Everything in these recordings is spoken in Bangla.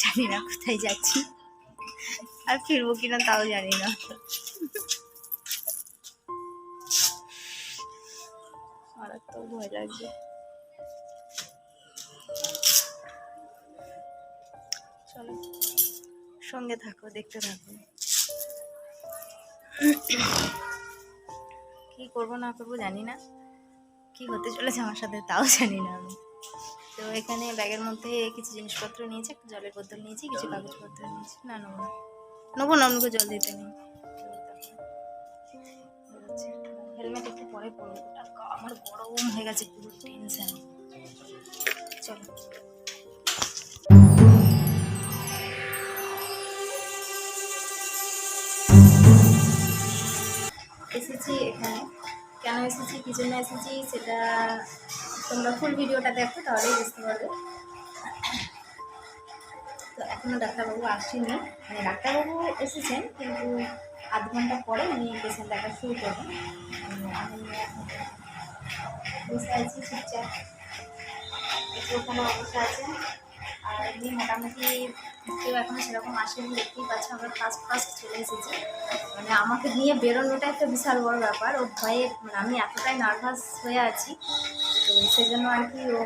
জানি না কোথায় যাচ্ছি। আর ফিরবো কিনা তাও জানি না ভয় লাগছে। চলো, সঙ্গে থাকো, দেখতে থাকো। কি করব না করব জানি না কি হতে চলেছে আমার সাথে তাও জানি না আমি। তো এখানে ব্যাগের মধ্যে কিছু জিনিসপত্র নিয়েছি একটা জলের বোতল নিয়েছি কিছু কাগজপত্র নিয়েছি। না নেব না। নেব না অন্যকে জল দিতে নেই। হেলমেট একটু পরে পরবো। আমার গরম হয়ে গেছে পুরো টেনশন চলো। এসেছি এখানে। কেন এসেছি কী জন্য এসেছি সেটা তোমরা ফুল ভিডিওটা দেখো, তাহলেই বুঝতে পারবে। তো এখনও ডাক্তারবাবু আসেনি। মানে ডাক্তারবাবু এসেছেন, কিন্তু আধ ঘণ্টা পরে উনি পেশেন্ট দেখা শুরু করবেন। আমি এখন বসে আছি চুপচাপ। একটু ওখানে বসে আছেন আর এমনি মোটামুটি কেউ এখনও সেরকম আসেনি, দেখতেই পাচ্ছ আমরা ফার্স্ট ফার্স্ট চলে এসেছি। মানে আমাকে নিয়ে বেরোনোটা একটা বিশাল বড় ব্যাপার। ও ভয়ে মানে আমি এতটাই নার্ভাস হয়ে আছি। সেজন্য আর কি ও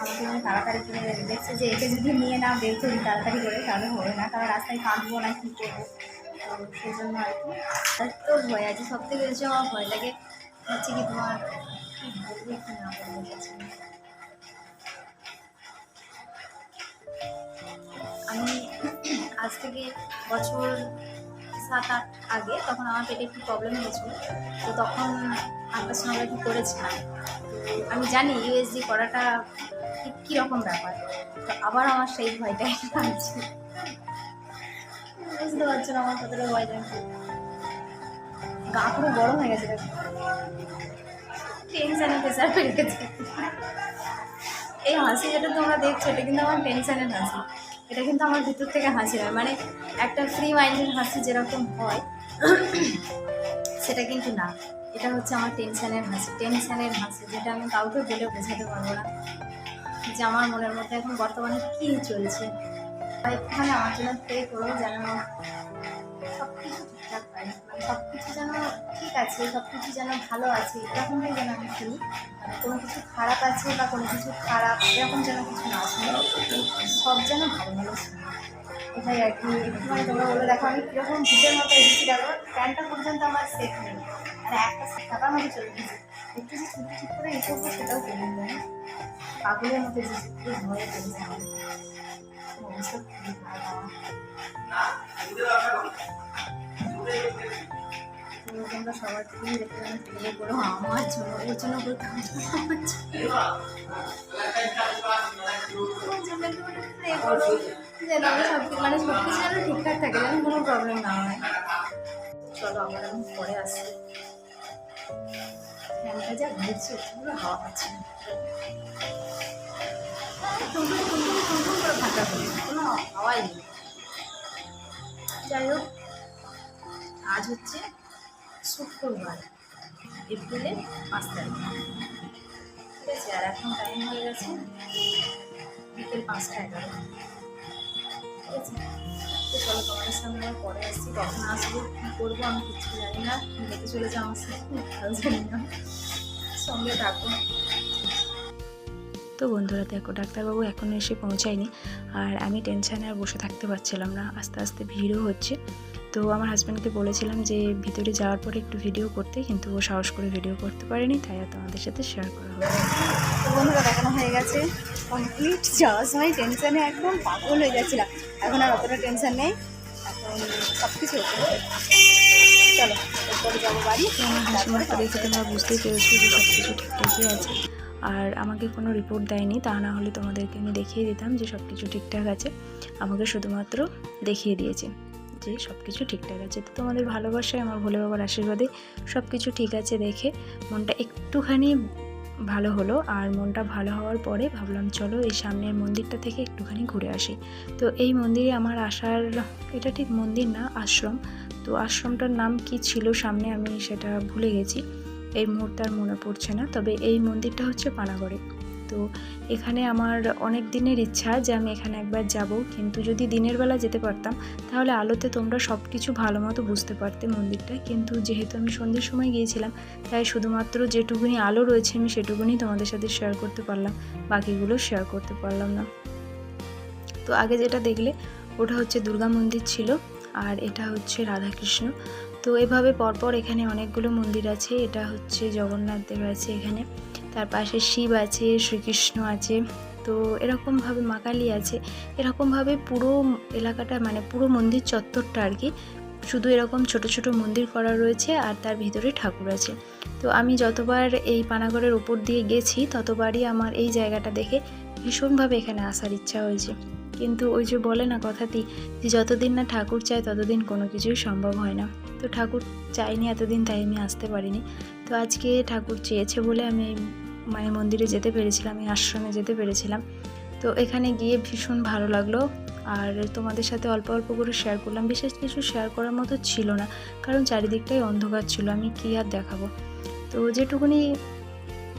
আমাকে নিয়ে তাড়াতাড়ি করে দেখছে যে একে যদি নিয়ে না বের তাড়াতাড়ি করে, তাহলে হবে না কারণ রাস্তায় কাঁদবো না, কী করব তো সেই জন্য আর কি আর তো ভয় আছে সব থেকে বেশি আমার ভয় লাগে হচ্ছে কি তোমার কী বলব কি না। আমি আজ থেকে বছর সাত আট আগে তখন আমার পেটে একটু প্রবলেম হয়েছিল। তো তখন আলট্রাসোনোগ্রাফি করেছিলাম আমি জানি ইউএসজি করাটা ঠিক কীরকম ব্যাপার। তো আবার আমার সেই ভয়টাই বুঝতে পারছ না আমার কতটা ভয় লাগছে। গা পুরো গরম হয়ে গেছে টেনশানে প্রেশার বেড়ে গেছে। এই হাসি যেটা তোমরা দেখছ, এটা কিন্তু আমার টেনশনের হাসি। এটা কিন্তু আমার ভিতর থেকে হাসি নয় মানে একটা ফ্রি মাইন্ডের হাসি যেরকম হয়, সেটা কিন্তু না। এটা হচ্ছে আমার টেনশানের হাসি। টেনশানের হাসি যেটা আমি কাউকে বলে বোঝাতে পারব না। যে আমার মনের মধ্যে এখন বর্তমানে কী চলছে। একটুখানি আমার জন্য প্রে করো যেন সব কিছু ঠিকঠাক পাই মানে সব কিছু যেন ঠিক আছে সব কিছু যেন ভালো আছে, এরকমটাই যেন আমি শুনি মানে কোনো কিছু খারাপ আছে বা কোনো কিছু খারাপ, এরকম যেন কিছু না শুনি সব যেন ভালো ভালো শুনি। এটাই আর কি। একটুখানি তোমরা বলে দেখো, আমি কীরকম ভূতের মতো এসেছি, দেখো, প্যান্টটা পর্যন্ত আমার সেফ নেই। মানে একটা থাকার মতো চলে গেছে। একটু যে ছুটি ঠিক করে এসে উঠবো সেটাও করি না পাগলের মতো যে একটু ভয়ে পড়েছে আমার খুবই খারাপ সবার থেকেই দেখতে প্রে করো আমার করতে হবে আমার জন্য। ওর জন্য একটু প্রে করো যেন আমি সব মানে সব কিছু ঠিকঠাক থাকে যেন কোনো প্রবলেম না হয় চলো আবার আমি পরে আসছি ফ্যানটা যা ঘুরছে পুরো হাওয়া পাচ্ছে না টুনটুন টুনটুন করে ফাঁকা করে কোনো হাওয়াই নেই যাই হোক আজ হচ্ছে শুক্রবার এপ্রিলের পাঁচ তারিখ। ঠিক আছে, আর এখন টাইম হয়ে গেছে বিকেল পাঁচটা এগারো। ঠিক আছে? তো চলো তোমাদের সামনে আমি পরে আসছি, কখন আসব, কী করব, আমি কিছু জানি না দেখে চলেছে আমার সাথে জানি না। সঙ্গে থাকো। তো বন্ধুরা, দেখো, ডাক্তারবাবু এখনও এসে পৌঁছায়নি, আর আমি টেনশানে আর বসে থাকতে পারছিলাম না, আস্তে আস্তে ভিড়ও হচ্ছে। তো আমার হাজব্যান্ডকে বলেছিলাম যে ভিতরে যাওয়ার পরে একটু ভিডিও করতে। কিন্তু ও সাহস করে ভিডিও করতে পারেনি তাই আর তোমাদের সাথে শেয়ার করা হবে তো বন্ধুরা দেখানো হয়ে গেছে। কমপ্লিট যাওয়ার সময় টেনশনে একদম পাগল হয়ে যাচ্ছিলাম এখন আর অতটা টেনশন নেই। এখন সব কিছু ওকে চলো এরপরে যাব বাড়ি। তো আমার হাসিমাকে দেখে তোমরা বুঝতেই পেরেছ যে সব কিছু ঠিকঠাকই আছে। আর আমাকে কোনো রিপোর্ট দেয়নি তা না হলে তোমাদেরকে আমি দেখিয়ে দিতাম যে সব কিছু ঠিকঠাক আছে। আমাকে শুধুমাত্র দেখিয়ে দিয়েছে। যে সব কিছু ঠিকঠাক আছে। তো তোমাদের ভালোবাসায়, আমার ভোলে বাবার আশীর্বাদে সব কিছু ঠিক আছে দেখে মনটা একটুখানি ভালো হলো। আর মনটা ভালো হওয়ার পরে ভাবলাম, চলো এই সামনের মন্দিরটা থেকে একটুখানি ঘুরে আসি। তো এই মন্দিরে আমার আসার, এটা ঠিক মন্দির না, আশ্রম। তো আশ্রমটার নাম কি ছিল সামনে আমি সেটা ভুলে গেছি। এই মুহূর্তে আর মনে পড়ছে না। তবে এই মন্দিরটা হচ্ছে পানাগড়ে। তো এখানে আমার অনেক দিনের ইচ্ছা যে আমি এখানে একবার যাব। কিন্তু যদি দিনের বেলা যেতে পারতাম, তাহলে আলোতে তোমরা সব কিছু ভালো মতো বুঝতে পারতে মন্দিরটা। কিন্তু যেহেতু আমি সন্ধ্যের সময় গিয়েছিলাম, তাই শুধুমাত্র যেটুকুনি আলো রয়েছে আমি সেটুকুনি তোমাদের সাথে শেয়ার করতে পারলাম, বাকিগুলো শেয়ার করতে পারলাম না। তো আগে যেটা দেখলে, ওটা হচ্ছে দুর্গা মন্দির ছিল, আর এটা হচ্ছে রাধাকৃষ্ণ। তো এভাবে পরপর এখানে অনেকগুলো মন্দির আছে, এটা হচ্ছে জগন্নাথ দেব আছে এখানে। তার পাশে শিব আছে, শ্রীকৃষ্ণ আছে। তো এরকমভাবে মা কালী আছে। এরকমভাবে পুরো এলাকাটা মানে পুরো মন্দির চত্বরটা আর কি। শুধু এরকম ছোট ছোট মন্দির করা রয়েছে আর তার ভিতরে ঠাকুর আছে। তো আমি যতবার এই পানাগড়ের ওপর দিয়ে গেছি, ততবারই আমার এই জায়গাটা দেখে ভীষণভাবে এখানে আসার ইচ্ছা হয়েছে। কিন্তু ওই যে বলে না কথাটি যে যতদিন না ঠাকুর চায়, ততদিন কোনো কিছুই সম্ভব হয় না। তো ঠাকুর চাইনি, এতদিন তাই আমি আসতে পারিনি। তো আজকে ঠাকুর চেয়েছে বলে আমি মায়ের মন্দিরে যেতে পেরেছিলাম, এই আশ্রমে যেতে পেরেছিলাম। তো এখানে গিয়ে ভীষণ ভালো লাগল। আর তোমাদের সাথে অল্প অল্প করে শেয়ার করলাম। বিশেষ কিছু শেয়ার করার মতো ছিল না, কারণ চারিদিকটাই অন্ধকার ছিল। আমি কী আর দেখাবো? তো যেটুকুনি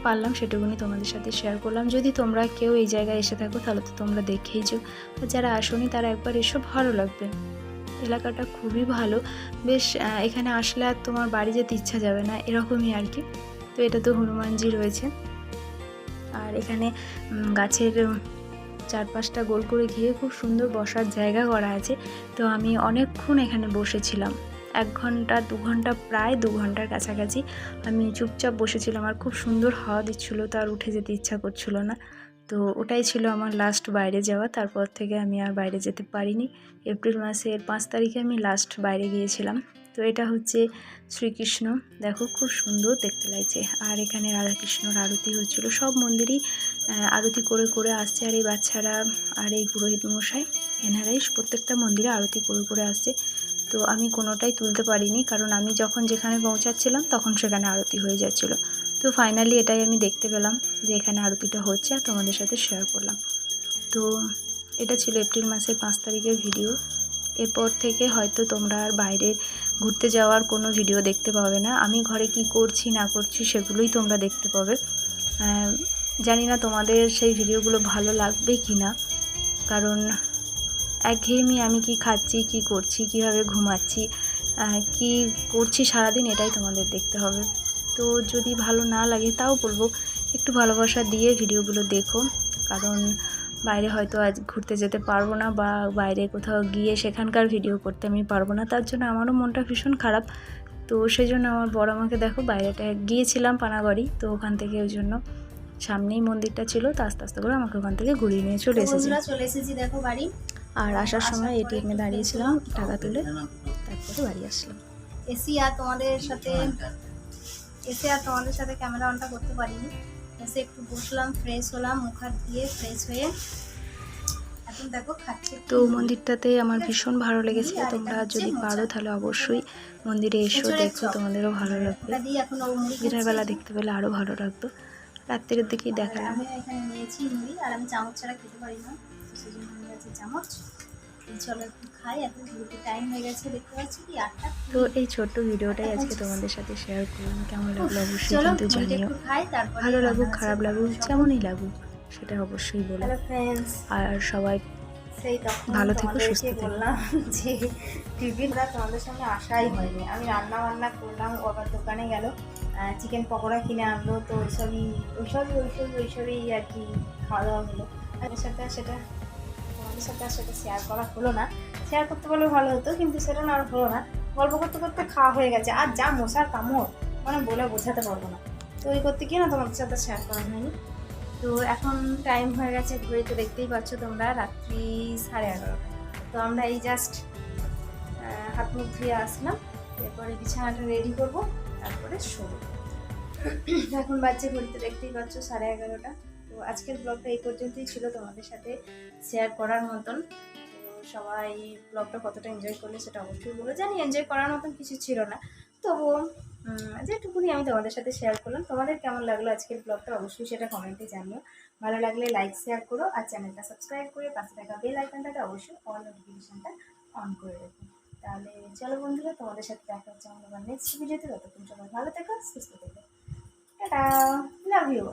পারলাম সেটুকুনি তোমাদের সাথে শেয়ার করলাম। যদি তোমরা কেউ এই জায়গায় এসে থাকো, তাহলে তো তোমরা দেখেই যাও আর যারা আসোনি, তারা একবার এসব ভালো লাগবে। এলাকাটা খুবই ভালো। বেশ এখানে আসলে আর তোমার বাড়ি যেতে ইচ্ছা যাবে না, এরকমই আর কি। তো এটা তো হনুমানজি রয়েছে। আর এখানে গাছের চারপাশটা গোল করে ঘিরে খুব সুন্দর বসার জায়গা করা আছে। তো আমি অনেকক্ষণ এখানে বসেছিলাম। এক ঘণ্টা, দু ঘণ্টা, প্রায় দু ঘণ্টার কাছাকাছি আমি চুপচাপ বসেছিলাম। আর খুব সুন্দর হাওয়া দিচ্ছিল তার উঠে যেতে ইচ্ছা করছিল না। তো ওটাই ছিল আমার লাস্ট বাইরে যাওয়া। তারপর থেকে আমি আর বাইরে যেতে পারিনি। এপ্রিল মাসের পাঁচ তারিখে আমি লাস্ট বাইরে গিয়েছিলাম। এটা হচ্ছে শ্রীকৃষ্ণ। দেখো খুব সুন্দর দেখতে লাগছে। আর এখানে রাধাকৃষ্ণর আরতি হচ্ছিল। সব মন্দিরই আরতি করে করে আসছে। আর এই বাচ্চারা আর এই পুরোহিত মশাই, এনারাই প্রত্যেকটা মন্দিরে আরতি করে করে আসছে। তো আমি কোনোটাই তুলতে পারিনি। কারণ আমি যখন যেখানে পৌঁছাচ্ছিলাম, তখন সেখানে আরতি হয়ে যাচ্ছিল। তো ফাইনালি এটাই আমি দেখতে পেলাম যে এখানে আরতিটা হচ্ছে আর তোমাদের সাথে শেয়ার করলাম। তো এটা ছিল এপ্রিল মাসের পাঁচ তারিখের ভিডিও এরপর থেকে হয়তো তোমরা আর বাইরে ঘুরতে যাওয়ার কোনো ভিডিও দেখতে পাবে না। আমি ঘরে কি করছি, না করছি সেগুলোই তোমরা দেখতে পাবে। জানি না তোমাদের সেই ভিডিওগুলো ভালো লাগবে কি না কারণ একঘেয়েমি আমি কি খাচ্ছি, কি করছি, কীভাবে ঘুমাচ্ছি কি করছি সারাদিন এটাই তোমাদের দেখতে হবে। তো যদি ভালো না লাগে তাও বলব, একটু ভালোবাসা দিয়ে ভিডিওগুলো দেখো। কারণ বাইরে হয়তো আজ ঘুরতে যেতে পারব না বা বাইরে কোথাও গিয়ে সেখানকার ভিডিও করতে আমি পারব না। তার জন্য আমারও মনটা ভীষণ খারাপ। তো সেই জন্য আমার বড় আমাকে দেখো বাইরেটা গিয়েছিলাম পানাগড়ি। তো ওখান থেকে ওই জন্য সামনেই মন্দিরটা ছিল তো আস্তে আস্তে করে আমাকে ওখান থেকে ঘুরিয়ে নিয়ে চলে এসেছি। চলে এসেছি দেখো বাড়ি। আর আসার সময় এটিএমে দাঁড়িয়েছিলাম টাকা তুলে তারপরে বাড়ি আসলাম। এসি আর তোমাদের সাথে এসে আর তোমাদের সাথে ক্যামেরা অনটা করতে পারিনি। এসে একটু বসলাম ফ্রেশ হলাম মুখ হাত দিয়ে ফ্রেশ হয়ে এখন দেখো খাচ্ছি। তো মন্দিরটাতে আমার ভীষণ ভালো লেগেছে। তোমরা যদি পারো তাহলে অবশ্যই মন্দিরে এসো দেখো তোমাদেরও ভালো লাগবে। ও মুড়ি দিনের বেলা দেখতে পেলে আরও ভালো লাগতো। রাত্রের দিকেই দেখালাম। আমি এখানে নিয়েছি মুড়ি আর আমি চামচ ছাড়া খেতে পারি না সেই জন্য চামচ। চলো একটু খাই এখন ঘুরতে টাইম হয়ে গেছে দেখতে পাচ্ছি কি? আটটা তো এই ছোট্ট ভিডিওটাই আজকে তোমাদের সাথে শেয়ার করলাম। কেমন লাগল অবশ্যই কিন্তু জানিও। খাই ভালো লাগুক খারাপ লাগুক যেমনই লাগুক সেটা অবশ্যই বলো। আর সবাই সেই তখন ভালো থেকো, সুস্থ বললাম যে টিফিনটা তোমাদের সঙ্গে আসাই হয়নি। আমি রান্না বান্না করলাম ও আবার দোকানে গেল চিকেন পকোড়া কিনে আনলো তো ওইসবই ওইসবই ওইসবই ওইসবই আর কি খাওয়া দাওয়া হলো। আমার সাথে সেটা তোমাদের সাথে শেয়ার করা হলো না। শেয়ার করতে পারলে ভালো হতো, কিন্তু সেটা না আর হলো না। গল্প করতে করতে খাওয়া হয়ে গেছে। আর যা মশার কামড় মানে বলে বোঝাতে পারব না। তো ওই করতে গিয়ে না তোমাদের সাথে শেয়ার করা হয়নি। তো এখন টাইম হয়ে গেছে ঘড়িতে দেখতেই পাচ্ছ তোমরা, রাত্রি সাড়ে এগারোটা। তো আমরা এই জাস্ট হাত মুখ ধুয়ে আসলাম। এরপরে বিছানাটা রেডি করব, তারপরে শোবো। এখন বাচ্চা ঘড়িতে দেখতেই পাচ্ছ সাড়ে এগারোটা। আজকের ব্লগটা এই পর্যন্তই ছিল তোমাদের সাথে শেয়ার করার মতন। তো সবাই ব্লগটা কতটা এনজয় করলে সেটা অবশ্যই বলে জানি এনজয় করার মতন কিছু ছিল না। তবুও যেটুকুনি আমি তোমাদের সাথে শেয়ার করলাম, তোমাদের কেমন লাগল আজকের ব্লগটা অবশ্যই সেটা কমেন্টে জানিও। ভালো লাগলে লাইক শেয়ার করো আর চ্যানেলটা সাবস্ক্রাইব করে পাশে থাকা বেল আইকনটাতে অবশ্যই অল নোটিফিকেশনটা অন করে রেখো। তাহলে চলো বন্ধুরা, তোমাদের সাথে দেখা হচ্ছে আমার নেক্সট ভিডিওতে ততক্ষণ সবাই ভালো থেকো, সুস্থ থেকো। টাটা! Love you